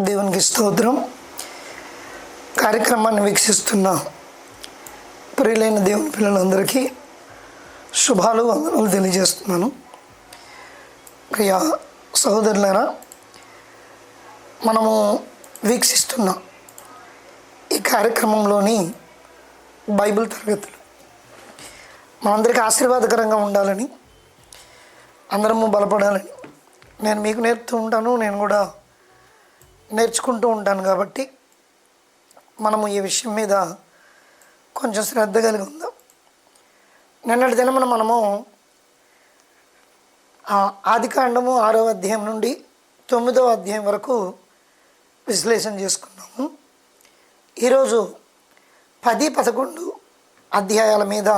దేవునికి స్తోత్రం. కార్యక్రమాన్ని వీక్షిస్తున్న ప్రియులైన దేవుని పిల్లలందరికీ శుభాలు వందనాలు తెలియజేస్తున్నాను. ప్రియ సహోదరులారా మనము వీక్షిస్తున్న ఈ కార్యక్రమంలోని బైబిల్ తరగతులు. మనందరికీ ఆశీర్వాదకరంగా ఉండాలని అందరము బలపడాలని నేను మీకు నేర్పుతూ ఉంటాను. నేను కూడా నేర్చుకుంటూ ఉంటాను కాబట్టి మనము ఈ విషయం మీద కొంచెం శ్రద్ధ కలిగి ఉందాం. నిన్నటి దినమున మనము ఆదికాండము ఆరో అధ్యాయం నుండి తొమ్మిదవ అధ్యాయం వరకు విశ్లేషణ చేసుకున్నాము. ఈరోజు పది పదకొండు అధ్యాయాల మీద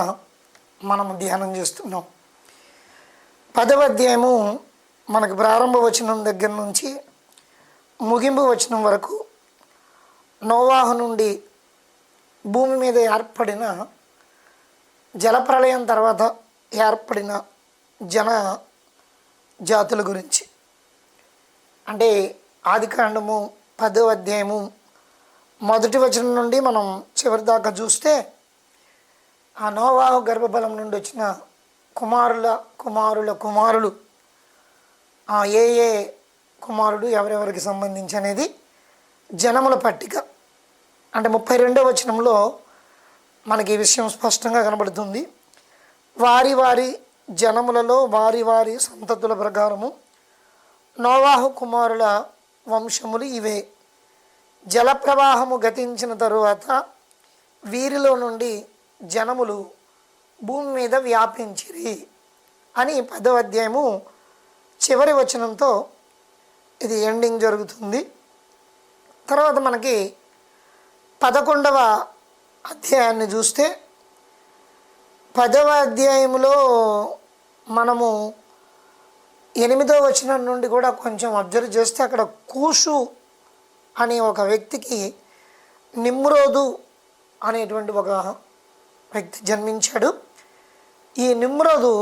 మనము ధ్యానం చేస్తున్నాం. పదవ అధ్యాయము మనకు ప్రారంభ వచనం దగ్గర నుంచి ముగింపు వచనం వరకు నోవాహు నుండి భూమి మీద ఏర్పడిన జలప్రళయం తర్వాత ఏర్పడిన జన జాతుల గురించి. అంటే ఆదికాండము పదో అధ్యాయము మొదటి వచనం నుండి మనం చివరి దాకా చూస్తే ఆ నోవాహు గర్భబలం నుండి వచ్చిన కుమారుల కుమారుల కుమారులు ఆ ఏ ఏ కుమారుడు ఎవరెవరికి సంబంధించి అనేది జనముల పట్టిక. అంటే ముప్పై రెండవ వచనంలో మనకి ఈ విషయం స్పష్టంగా కనబడుతుంది. వారి వారి జనములలో వారి వారి సంతతుల ప్రకారము నోవాహు కుమారుల వంశములు ఇవే. జలప్రవాహము గతించిన తరువాత వీరిలో నుండి జనములు భూమి మీద వ్యాపించిరి అని పదవ అధ్యాయము చివరి వచనంతో ఇది ఎండింగ్ జరుగుతుంది. తర్వాత మనకి పదకొండవ అధ్యాయాన్ని చూస్తే పదవ అధ్యాయంలో మనము ఎనిమిదో వచనం నుండి కూడా కొంచెం అబ్జర్వ్ చేస్తే అక్కడ కూషు అనే ఒక వ్యక్తికి నిమ్రోదు అనేటువంటి ఒక వ్యక్తి జన్మించాడు. ఈ నిమ్రోదు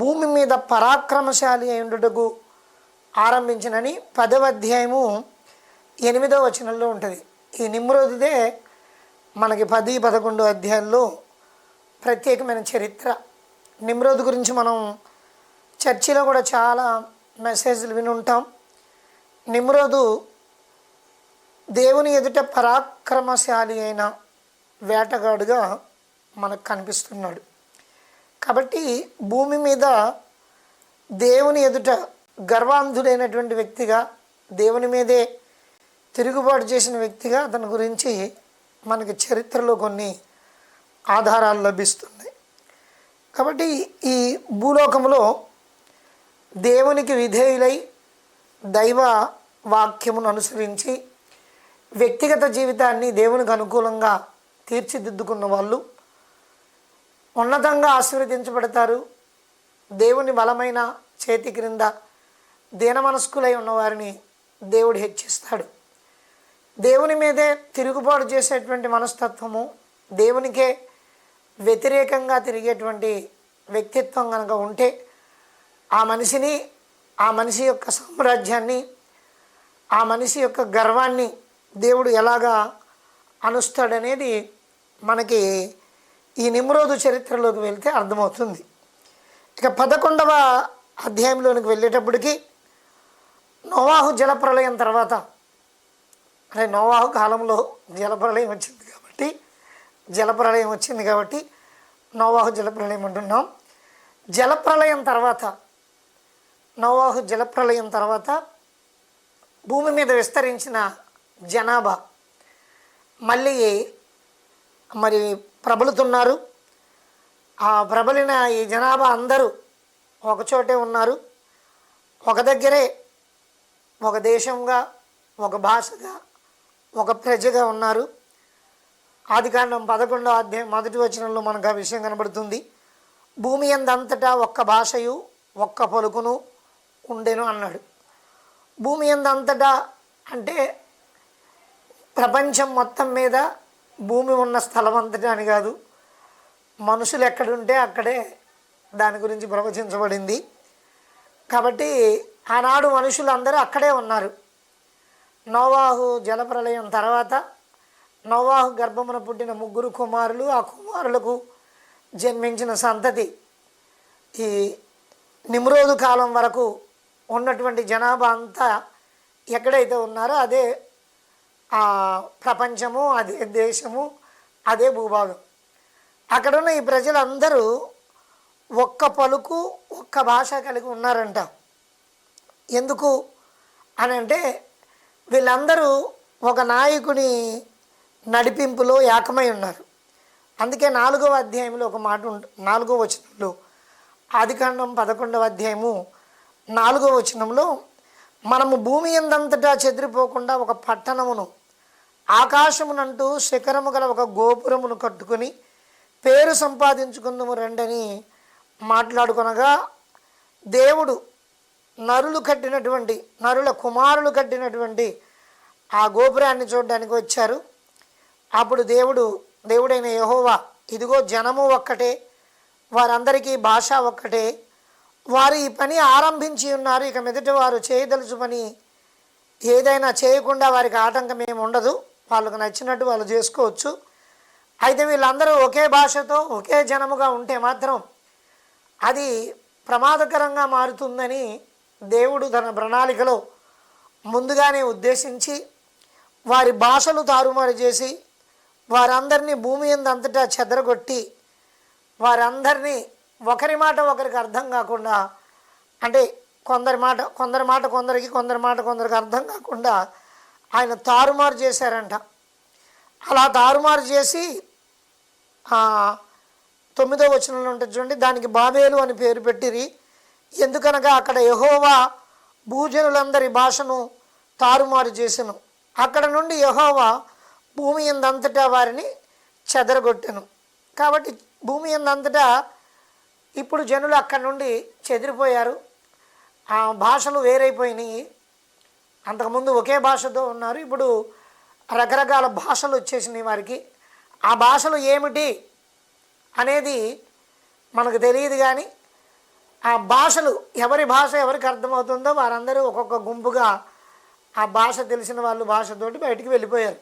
భూమి మీద పరాక్రమశాలి అయ్యుండుటకు ఆరంభించినని పదవ అధ్యాయము ఎనిమిదవ వచనంలో ఉంటుంది. ఈ నిమ్రోదుదే మనకి పది పదకొండు అధ్యాయంలో ప్రత్యేకమైన చరిత్ర. నిమ్రోద్ గురించి మనం చర్చిలో కూడా చాలా మెసేజ్లు విని ఉంటాం నిమ్రోదు దేవుని ఎదుట పరాక్రమశాలి అయిన వేటగాడుగా మనకు కనిపిస్తున్నాడు. కాబట్టి భూమి మీద దేవుని ఎదుట గర్వాంధుడైనటువంటి వ్యక్తిగా దేవుని మీదే తిరుగుబాటు చేసిన వ్యక్తిగా అతని గురించి మనకి చరిత్రలో కొన్ని ఆధారాలు లభిస్తున్నాయి. కాబట్టి ఈ భూలోకంలో దేవునికి విధేయులై దైవ వాక్యమును అనుసరించి వ్యక్తిగత జీవితాన్ని దేవునికి అనుకూలంగా తీర్చిదిద్దుకున్న వాళ్ళు ఉన్నతంగా ఆశీర్వదించబడతారు. దేవుని బలమైన చేతి క్రింద దీనమనస్కులై ఉన్నవారిని దేవుడు హెచ్చిస్తాడు. దేవుని మీదే తిరుగుబాటు చేసేటువంటి మనస్తత్వము దేవునికే వ్యతిరేకంగా తిరిగేటువంటి వ్యక్తిత్వం కనుక ఉంటే ఆ మనిషిని ఆ మనిషి యొక్క సామ్రాజ్యాన్ని ఆ మనిషి యొక్క గర్వాన్ని దేవుడు ఎలాగా అనుస్తాడనేది మనకి ఈ నిమ్రోదు చరిత్రలోకి వెళ్తే అర్థమవుతుంది. ఇక పదకొండవ అధ్యాయంలోనికి వెళ్ళేటప్పటికి నోవాహు జలప్రలయం తర్వాత అంటే నోవాహు కాలంలో జలప్రలయం వచ్చింది కాబట్టి జలప్రలయం వచ్చింది కాబట్టి నోవాహు జలప్రలయం అంటున్నాం. జలప్రలయం తర్వాత నోవాహు జలప్రలయం తర్వాత భూమి మీద విస్తరించిన జనాభా మళ్ళీ మరి ప్రబలుతున్నారు. ఆ ప్రబలిన ఈ జనాభా అందరూ ఒకచోటే ఉన్నారు. ఒక దగ్గరే ఒక దేశంగా ఒక భాషగా ఒక ప్రజగా ఉన్నారు. ఆదికాండం పదకొండో అధ్యాయం మొదటి వచనంలో మనకు ఆ విషయం కనబడుతుంది. భూమి అందంతటా ఒక్క భాషయు ఒక్క పలుకును ఉండెను అన్నాడు. భూమి అందంతటా అంటే ప్రపంచం మొత్తం మీద భూమి ఉన్న స్థలం అంతటా అని కాదు. మనుషులు ఎక్కడుంటే అక్కడే దాని గురించి ప్రవచించబడింది. కాబట్టి ఆనాడు మనుషులందరూ అక్కడే ఉన్నారు. నోవాహు జలప్రలయం తర్వాత నోవాహు గర్భమున పుట్టిన ముగ్గురు కుమారులు ఆ కుమారులకు జన్మించిన సంతతి. ఈ నిమ్రోదు కాలం వరకు ఉన్నటువంటి జనాభా అంతా ఎక్కడైతే ఉన్నారో అదే ఆ ప్రపంచము అదే దేశము అదే భూభాగం. అక్కడున్న ఈ ప్రజలందరూ ఒక్క పలుకు ఒక్క భాష కలిగి ఉన్నారంట. ఎందుకు అని అంటే వీళ్ళందరూ ఒక నాయకుని నడిపింపులో ఏకమై ఉన్నారు. అందుకే నాలుగవ అధ్యాయంలో ఒక మాట ఉంటు నాలుగవ వచనంలో ఆదికాండం పదకొండవ అధ్యాయము నాలుగవ వచనంలో మనము భూమి ఎందంతటా చెదిరిపోకుండా ఒక పట్టణమును ఆకాశమునంటూ శిఖరము గల ఒక గోపురమును కట్టుకొని పేరు సంపాదించుకుందాము రెండని మాట్లాడుకొనగా దేవుడు నరులు కట్టినటువంటి నరుల కుమారులు కట్టినటువంటి ఆ గోపురాన్ని చూడడానికి వచ్చారు. అప్పుడు దేవుడు దేవుడైన యహోవా ఇదిగో జనము ఒక్కటే వారందరికీ భాష ఒక్కటే వారు ఈ పని ఆరంభించి ఉన్నారు. ఇక మీదట వారు చేయదలుచు పని ఏదైనా చేయకుండా వారికి ఆటంకం ఏమి ఉండదు. వాళ్ళకు నచ్చినట్టు వాళ్ళు చేసుకోవచ్చు. అయితే వీళ్ళందరూ ఒకే భాషతో ఒకే జనముగా ఉంటే మాత్రం అది ప్రమాదకరంగా మారుతుందని దేవుడు తన ప్రణాళికలో ముందుగానే ఉద్దేశించి వారి భాషలు తారుమారు చేసి వారందరినీ భూమి అంతటా చెదరగొట్టి వారందరినీ ఒకరి మాట ఒకరికి అర్థం కాకుండా అంటే కొందరి మాట కొందరి మాట కొందరికి కొందరి మాట కొందరికి అర్థం కాకుండా ఆయన తారుమారు చేశారంట. అలా తారుమారు చేసి తొమ్మిదో వచనంలో ఉంటుంది చూడండి దానికి బాబేలు అని పేరు పెట్టిరి. ఎందుకనగా అక్కడ యహోవా భూజనులందరి భాషను తారుమారు చేసెను. అక్కడ నుండి యహోవా భూమి ఎందంతటా వారిని చెదరగొట్టెను. కాబట్టి భూమి ఎందంతటా ఇప్పుడు జనులు అక్కడి నుండి చెదిరిపోయారు. ఆ భాషలు వేరైపోయినాయి. అంతకుముందు ఒకే భాషతో ఉన్నారు. ఇప్పుడు రకరకాల భాషలు వచ్చేసినాయి వారికి. ఆ భాషలు ఏమిటి అనేది మనకు తెలియదు కానీ ఆ భాషలు ఎవరి భాష ఎవరికి అర్థమవుతుందో వారందరూ ఒక్కొక్క గుంపుగా ఆ భాష తెలిసిన వాళ్ళు భాషతోటి బయటికి వెళ్ళిపోయారు.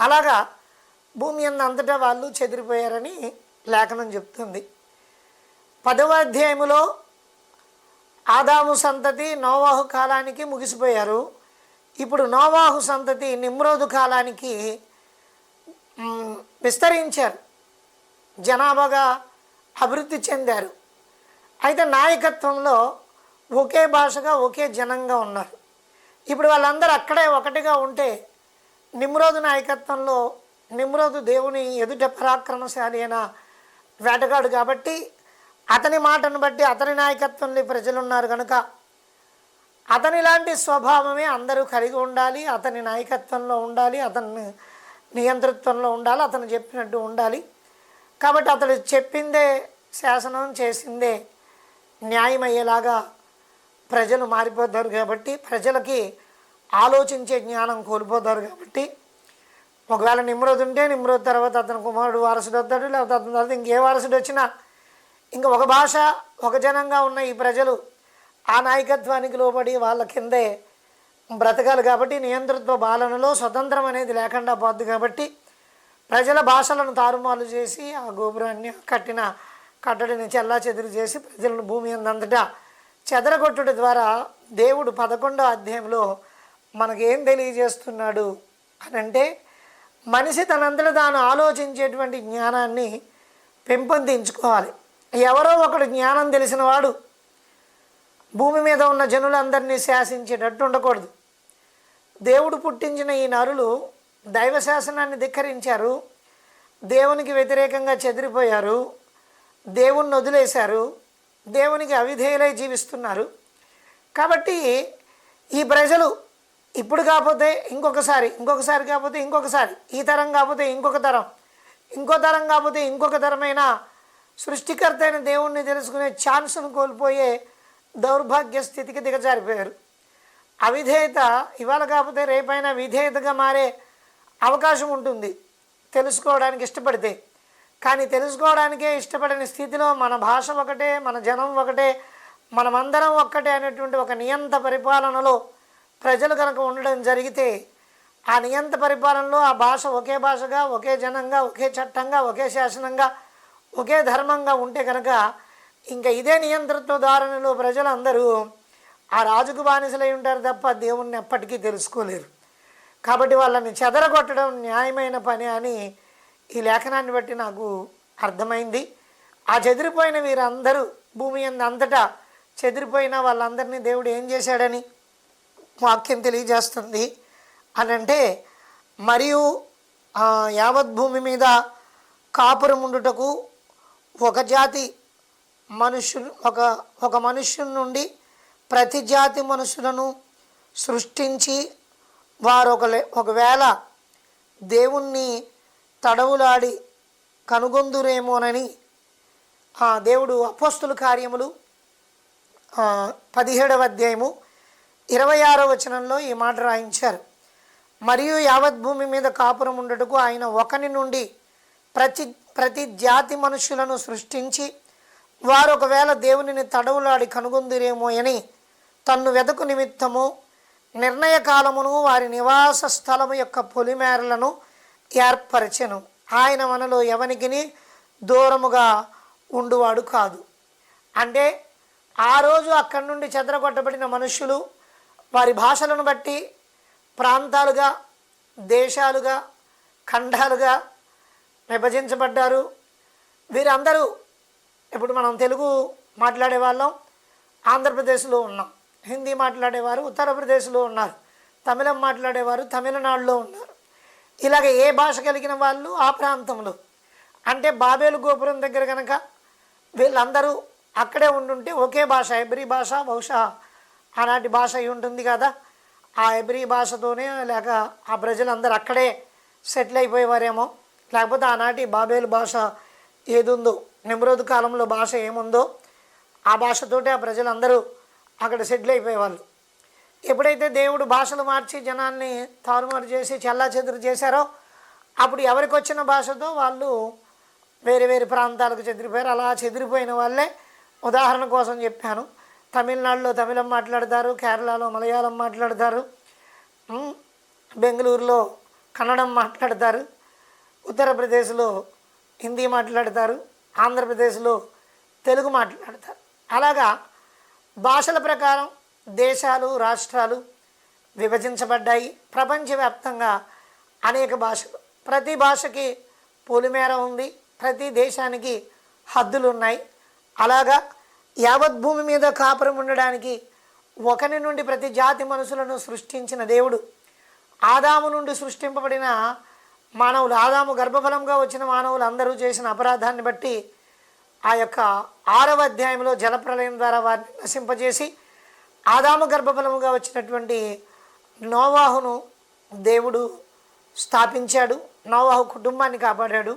అలాగా భూమి అంతటా వాళ్ళు చెదిరిపోయారని లేఖనం చెప్తుంది. పదవ అధ్యాయములో ఆదాము సంతతి నోవాహు కాలానికి ముగిసిపోయారు. ఇప్పుడు నోవాహు సంతతి నిమ్రోదు కాలానికి విస్తరించారు. జనాభాగా అభివృద్ధి చెందారు. అయితే నాయకత్వంలో ఒకే భాషగా ఒకే జనంగా ఉన్నారు. ఇప్పుడు వాళ్ళందరూ అక్కడే ఒకటిగా ఉంటే నిమ్రోదు నాయకత్వంలో నిమ్రోదు దేవుని ఎదుట పరాక్రమశాలి అయిన వేటగాడు కాబట్టి అతని మాటను బట్టి అతని నాయకత్వంలో ప్రజలు ఉన్నారు కనుక అతని లాంటి స్వభావమే అందరూ కలిగి ఉండాలి అతని నాయకత్వంలో ఉండాలి అతని నియంతృత్వంలో ఉండాలి అతను చెప్పినట్టు ఉండాలి. కాబట్టి అతడు చెప్పిందే శాసనం చేసిందే న్యాయమయ్యేలాగా ప్రజలు మారిపోతారు కాబట్టి ప్రజలకి ఆలోచించే జ్ఞానం కోల్పోతారు కాబట్టి ఒకవేళ నిమ్రోద్ ఉంటే నిమ్రోద్ తర్వాత అతని కుమారుడు వారసుడు వస్తాడు లేకపోతే అతని తర్వాత ఇంకే వారసుడు వచ్చినా ఇంకా ఒక భాష ఒక జనంగా ఉన్న ఈ ప్రజలు ఆ నాయకత్వానికి లోబడి వాళ్ళ కిందే బ్రతకాలి కాబట్టి నియంతృత్వ పాలనలో స్వతంత్రం అనేది లేకుండా పోద్ది కాబట్టి ప్రజల భాషలను తారుమారు చేసి ఆ గోపురాన్ని కట్టిన కట్టడిని చెల్లా చెదురు చేసి ప్రజలను భూమి అందంతటా చెదరగొట్టుట ద్వారా దేవుడు పదకొండో అధ్యాయంలో మనకేం తెలియజేస్తున్నాడు అని అంటే మనిషి తనంతట తాను ఆలోచించేటువంటి జ్ఞానాన్ని పెంపొందించుకోవాలి. ఎవరో ఒకడు జ్ఞానం తెలిసినవాడు భూమి మీద ఉన్న జనులందరినీ శాసించేటట్టు ఉండకూడదు. దేవుడు పుట్టించిన ఈ నరులు దైవ శాసనాన్ని ధిక్కరించారు దేవునికి వ్యతిరేకంగా చెదిరిపోయారు దేవుణ్ణి వదిలేశారు. దేవునికి అవిధేయులై జీవిస్తున్నారు. కాబట్టి ఈ ప్రజలు ఇప్పుడు కాకపోతే ఇంకొకసారి ఇంకొకసారి కాకపోతే ఇంకొకసారి ఈ తరం కాకపోతే ఇంకొక తరం ఇంకో తరం కాకపోతే ఇంకొక తరమైన సృష్టికర్త అయిన దేవుణ్ణి తెలుసుకునే ఛాన్స్ను కోల్పోయే దౌర్భాగ్య స్థితికి దిగజారిపోయారు. అవిధేయత ఇవాళ కాకపోతే రేపైనా విధేయతగా మారే అవకాశం ఉంటుంది. తెలుసుకోవడానికి ఇష్టపడితే కానీ తెలుసుకోవడానికే ఇష్టపడని స్థితిలో మన భాష ఒకటే మన జనం ఒకటే మనమందరం ఒక్కటే అనేటువంటి ఒక నియంత పరిపాలనలో ప్రజలు కనుక ఉండడం జరిగితే ఆ నియంత పరిపాలనలో ఆ భాష ఒకే భాషగా ఒకే జనంగా ఒకే చట్టంగా ఒకే శాసనంగా ఒకే ధర్మంగా ఉంటే కనుక ఇంకా ఇదే నియంతృత్వ ధారణలో ప్రజలందరూ ఆ రాజుకు బానిసలై ఉంటారు తప్ప దేవుణ్ణి ఎప్పటికీ తెలుసుకోలేరు. కాబట్టి వాళ్ళని చెదరగొట్టడం న్యాయమైన పని అని ఈ లేఖనాన్ని బట్టి నాకు అర్థమైంది. ఆ చెదిరిపోయిన వీరందరూ భూమి అంద అంతటా చెదిరిపోయిన వాళ్ళందరినీ దేవుడు ఏం చేశాడని వాక్యం తెలియజేస్తుంది. అని అంటే మరియు యావత్ భూమి మీద కాపురముండుటకు ఒక జాతి మనుషులు ఒక ఒక మనుష్యుని నుండి ప్రతి జాతి మనుషులను సృష్టించి వారు ఒక ఒకవేళ దేవుణ్ణి తడవులాడి కనుగొందురేమోనని దేవుడు అపోస్తుల కార్యములు పదిహేడవ అధ్యాయము ఇరవై ఆరో వచనంలో ఈ మాట రాయించారు. మరియు యావత్ భూమి మీద కాపురం ఉండటకు ఆయన ఒకని నుండి ప్రతి ప్రతి జాతి మనుషులను సృష్టించి వారు ఒకవేళ దేవునిని తడవులాడి కనుగొందిరేమో అని తన్ను వెదకు నిమిత్తము నిర్ణయ కాలమును వారి నివాస స్థలము యొక్క పొలిమేరలను ఏర్పరచెను. ఆయన మనలో ఎవనికిని దూరముగా ఉండువాడు కాదు. అంటే ఆ రోజు అక్కడి నుండి చెదరగొట్టబడిన మనుషులు వారి భాషలను బట్టి ప్రాంతాలుగా దేశాలుగా ఖండాలుగా విభజించబడ్డారు. వీరందరూ ఇప్పుడు మనం తెలుగు మాట్లాడే వాళ్ళం ఆంధ్రప్రదేశ్లో ఉన్నాం. హిందీ మాట్లాడేవారు ఉత్తరప్రదేశ్లో ఉన్నారు. తమిళం మాట్లాడేవారు తమిళనాడులో ఉన్నారు. ఇలాగ ఏ భాష కలిగిన వాళ్ళు ఆ ప్రాంతంలో? అంటే బాబేలు గోపురం దగ్గర కనుక వీళ్ళందరూ అక్కడే ఉండుంటే ఒకే భాష ఎబ్రి భాష బహుశా ఆనాటి భాష అయి ఉంటుంది కదా. ఆ ఎబ్రి భాషతోనే లేక ఆ ప్రజలందరూ అక్కడే సెటిల్ అయిపోయేవారేమో. లేకపోతే ఆనాటి బాబేలు భాష ఏదుందో నిమ్రోద్ కాలంలో భాష ఏముందో ఆ భాషతోటే ఆ ప్రజలందరూ అక్కడ సెటిల్ అయిపోయేవాళ్ళు. ఎప్పుడైతే దేవుడు భాషలు మార్చి జనాన్ని తారుమారు చేసి చల్లా చెదురు చేశారో అప్పుడు ఎవరికి వచ్చిన భాషతో వాళ్ళు వేరే వేరే ప్రాంతాలకు చెదిరిపోయారు. అలా చెదిరిపోయిన వాళ్ళే ఉదాహరణ కోసం చెప్పాను. తమిళనాడులో తమిళం మాట్లాడతారు కేరళలో మలయాళం మాట్లాడతారు బెంగళూరులో కన్నడం మాట్లాడతారు ఉత్తరప్రదేశ్లో హిందీ మాట్లాడతారు ఆంధ్రప్రదేశ్లో తెలుగు మాట్లాడతారు. అలాగా భాషల ప్రకారం దేశాలు రాష్ట్రాలు విభజించబడ్డాయి. ప్రపంచవ్యాప్తంగా అనేక భాషలు ప్రతి భాషకి పొలిమేర ఉంది. ప్రతి దేశానికి హద్దులు ఉన్నాయి అలాగా యావత్ భూమి మీద కాపురం ఉండడానికి ఒకరి నుండి ప్రతి జాతి మనుషులను సృష్టించిన దేవుడు. ఆదాము నుండి సృష్టింపబడిన మానవులు ఆదాము గర్భఫలంగా వచ్చిన మానవులు అందరూ చేసిన అపరాధాన్ని బట్టి ఆ యొక్క ఆరవ అధ్యాయంలో జలప్రలయం ద్వారా వారిని నశింపజేసి ఆదాము గర్భఫలముగా వచ్చినటువంటి నోవాహును దేవుడు స్థాపించాడు. నోవాహు కుటుంబాన్ని కాపాడాడు.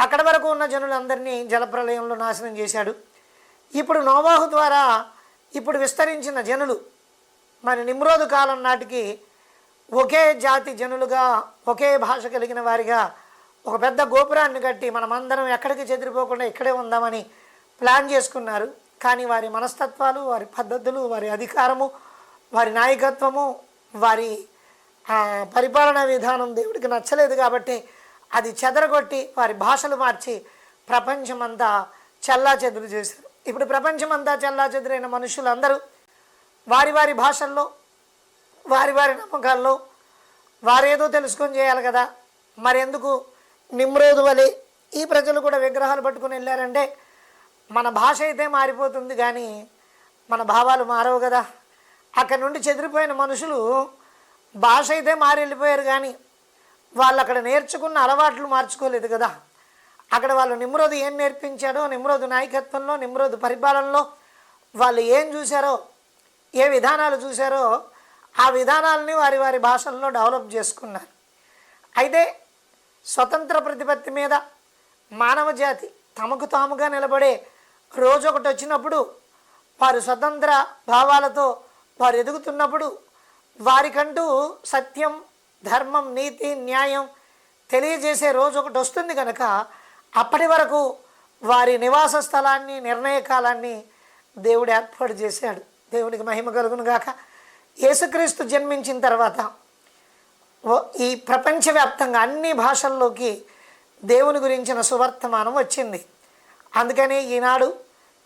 అక్కడ వరకు ఉన్న జనులందరినీ జలప్రలయంలో నాశనం చేశాడు. ఇప్పుడు నోవాహు ద్వారా ఇప్పుడు విస్తరించిన జనులు మరి నిమ్రోదు కాలం నాటికి ఒకే జాతి జనులుగా ఒకే భాష కలిగిన వారిగా ఒక పెద్ద గోపురాన్ని కట్టి మనమందరం ఎక్కడికి చెదిరిపోకుండా ఇక్కడే ఉందామని ప్లాన్ చేసుకున్నారు. కానీ వారి మనస్తత్వాలు వారి పద్ధతులు వారి అధికారము వారి నాయకత్వము వారి పరిపాలనా విధానం దేవుడికి నచ్చలేదు కాబట్టి అది చెదరగొట్టి వారి భాషలు మార్చి ప్రపంచమంతా చల్లా చెదురు చేశారు. ఇప్పుడు ప్రపంచమంతా చల్లా చెదురైన మనుషులందరూ వారి వారి భాషల్లో వారి వారి నమ్మకాల్లో వారేదో తెలుసుకొని చేయాలి కదా. మరెందుకు? నిమ్రోదు వలె ఈ ప్రజలు కూడా విగ్రహాలు పట్టుకొని వెళ్ళారంటే మన భాష అయితే మారిపోతుంది కానీ మన భావాలు మారవు కదా. అక్కడ నుండి చెదిరిపోయిన మనుషులు భాష అయితే మారి వెళ్ళిపోయారు కానీ వాళ్ళు అక్కడ నేర్చుకున్న అలవాట్లు మార్చుకోలేదు కదా. అక్కడ వాళ్ళు నిమ్రోదు ఏం నేర్పించాడో నిమ్రోదు నాయకత్వంలో నిమ్రోదు పరిపాలనలో వాళ్ళు ఏం చూశారో ఏ విధానాలు చూశారో ఆ విధానాలని వారి వారి భాషల్లో డెవలప్ చేసుకున్నారు. అయితే స్వతంత్ర ప్రతిపత్తి మీద మానవ జాతి తమకు తాముగా నిలబడే రోజు ఒకటి వచ్చినప్పుడు వారు స్వతంత్ర భావాలతో వారు ఎదుగుతున్నప్పుడు వారికంటూ సత్యం ధర్మం నీతి న్యాయం తెలియజేసే రోజు ఒకటి వస్తుంది కనుక అప్పటి వరకు వారి నివాస స్థలాన్ని నిర్ణయ కాలాన్ని దేవుడు ఏర్పాటు చేశాడు. దేవునికి మహిమ కలుగును గాక. యేసుక్రీస్తు జన్మించిన తర్వాత ఈ ప్రపంచవ్యాప్తంగా అన్ని భాషల్లోకి దేవుని గురించిన సువర్తమానం వచ్చింది. అందుకని ఈనాడు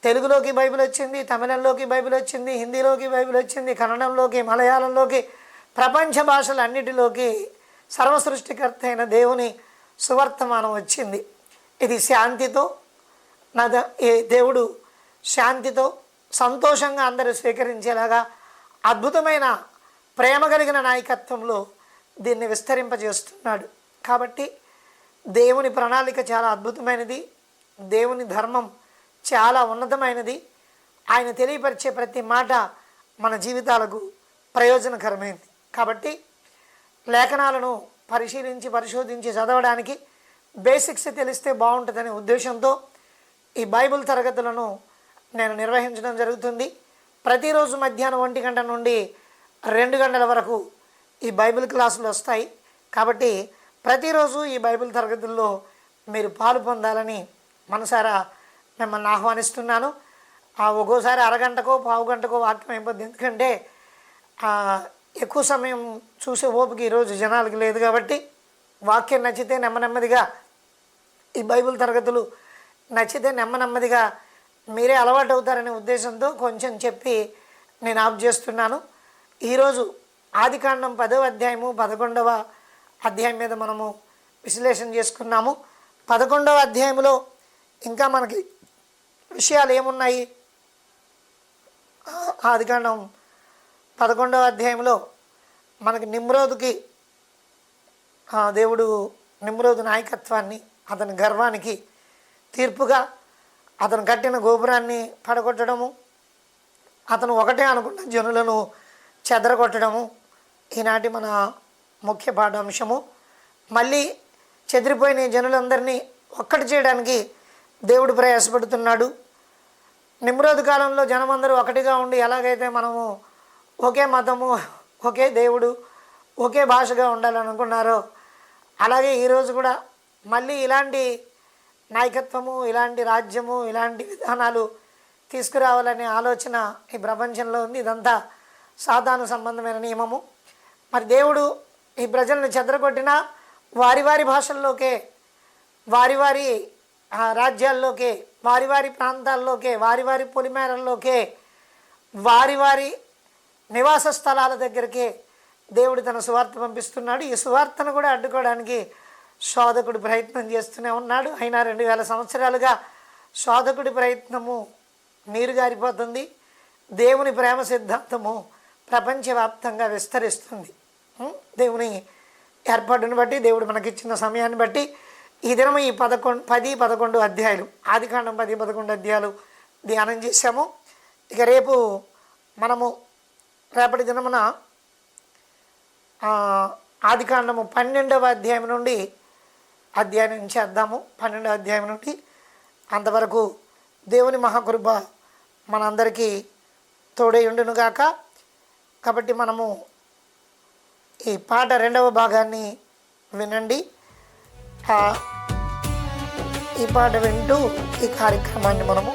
తెలుగులోకి బైబిల్ వచ్చింది తమిళంలోకి బైబిల్ వచ్చింది హిందీలోకి బైబిల్ వచ్చింది కన్నడంలోకి మలయాళంలోకి ప్రపంచ భాషలన్నిటిలోకి సర్వసృష్టికర్త అయిన దేవుని సువర్తమానం వచ్చింది. ఇది శాంతితో నా దేవుడు శాంతితో సంతోషంగా అందరూ స్వీకరించేలాగా అద్భుతమైన ప్రేమ కలిగిన నాయకత్వంలో దీన్ని విస్తరింపజేస్తున్నాడు. కాబట్టి దేవుని ప్రణాళిక చాలా అద్భుతమైనది. దేవుని ధర్మం చాలా ఉన్నతమైనది. ఆయన తెలియపరిచే ప్రతి మాట మన జీవితాలకు ప్రయోజనకరమైనది కాబట్టి లేఖనాలను పరిశీలించి పరిశోధించి చదవడానికి బేసిక్స్ తెలిస్తే బాగుంటుందనే ఉద్దేశంతో ఈ బైబిల్ తరగతులను నేను నిర్వహించడం జరుగుతుంది. ప్రతిరోజు మధ్యాహ్నం ఒంటి గంట నుండి రెండు గంటల వరకు ఈ బైబిల్ క్లాసులు వస్తాయి. కాబట్టి ప్రతిరోజు ఈ బైబిల్ తరగతుల్లో మీరు పాలు పొందాలని మనసారా మిమ్మల్ని ఆహ్వానిస్తున్నాను. ఆ ఒక్కోసారి అరగంటకో పావు గంటకో వాక్యం అయిపోద్ది. ఎందుకంటే ఎక్కువ సమయం చూసే ఓపిక ఈరోజు జనాలకి లేదు కాబట్టి వాక్యం నచ్చితే నెమ్మ నెమ్మదిగా ఈ బైబిల్ తరగతులు నచ్చితే నెమ్మ నెమ్మదిగా మీరే అలవాటు అవుతారనే ఉద్దేశంతో కొంచెం చెప్పి నేను ఆఫ్ చేస్తున్నాను. ఈరోజు ఆదికాండం పదవ అధ్యాయము పదకొండవ అధ్యాయం మీద మనము విశ్లేషణ చేసుకున్నాము. పదకొండవ అధ్యాయంలో ఇంకా మనకి విషయాలు ఏమున్నాయి? ఆదికాండం పదకొండవ అధ్యాయంలో మనకి నిమ్రోదుకి దేవుడు నిమ్రోదు నాయకత్వాన్ని అతని గర్వానికి తీర్పుగా అతను కట్టిన గోపురాన్ని పడగొట్టడము అతను ఒకటే అనుకున్న జనులను చెదరగొట్టడము ఈనాటి మన ముఖ్య పాఠాంశము. మళ్ళీ చెదిరిపోయిన జనులందరినీ ఒక్కటి చేయడానికి దేవుడు ప్రయాసపడుతున్నాడు. నిమ్రోధు కాలంలో జనమందరూ ఒకటిగా ఉండి ఎలాగైతే మనము ఒకే మతము ఒకే దేవుడు ఒకే భాషగా ఉండాలనుకున్నారో అలాగే ఈరోజు కూడా మళ్ళీ ఇలాంటి నాయకత్వము ఇలాంటి రాజ్యము ఇలాంటి విధానాలు తీసుకురావాలనే ఆలోచన ఈ ప్రపంచంలో ఉంది. ఇదంతా సాధారణ సంబంధమైన నియమము. మరి దేవుడు ఈ ప్రజలను చెదరగొట్టినా వారి వారి భాషల్లోకే వారి వారి రాజ్యాల్లోకే వారి వారి ప్రాంతాల్లోకే వారి వారి పొలిమేరల్లోకే వారి వారి నివాస స్థలాల దగ్గరికే దేవుడు తన సువార్త పంపిస్తున్నాడు. ఈ సువార్తను కూడా అడ్డుకోవడానికి శోధకుడు ప్రయత్నం చేస్తూనే ఉన్నాడు. అయినా రెండు వేల సంవత్సరాలుగా శోధకుడి ప్రయత్నము నీరు గారిపోతుంది. దేవుని ప్రేమ సిద్ధాంతము ప్రపంచవ్యాప్తంగా విస్తరిస్తుంది. దేవుని ఏర్పాటును బట్టి దేవుడు మనకిచ్చిన సమయాన్ని బట్టి ఈ దినం ఈ పదకొండు పది పదకొండు అధ్యాయులు. ఆదికాండం పది పదకొండు అధ్యాయులు ధ్యానం చేశాము. ఇక రేపు మనము రేపటి దినమున ఆదికాండము పన్నెండవ అధ్యాయం నుండి అధ్యాయం చేద్దాము. పన్నెండవ అధ్యాయం నుండి అంతవరకు దేవుని మహాకృప మనందరికీ తోడై ఉండునుగాక కాబట్టి మనము ఈ పాట రెండవ భాగాన్ని వినండి. ఈ పాట వింటూ ఈ కార్యక్రమాన్ని మనము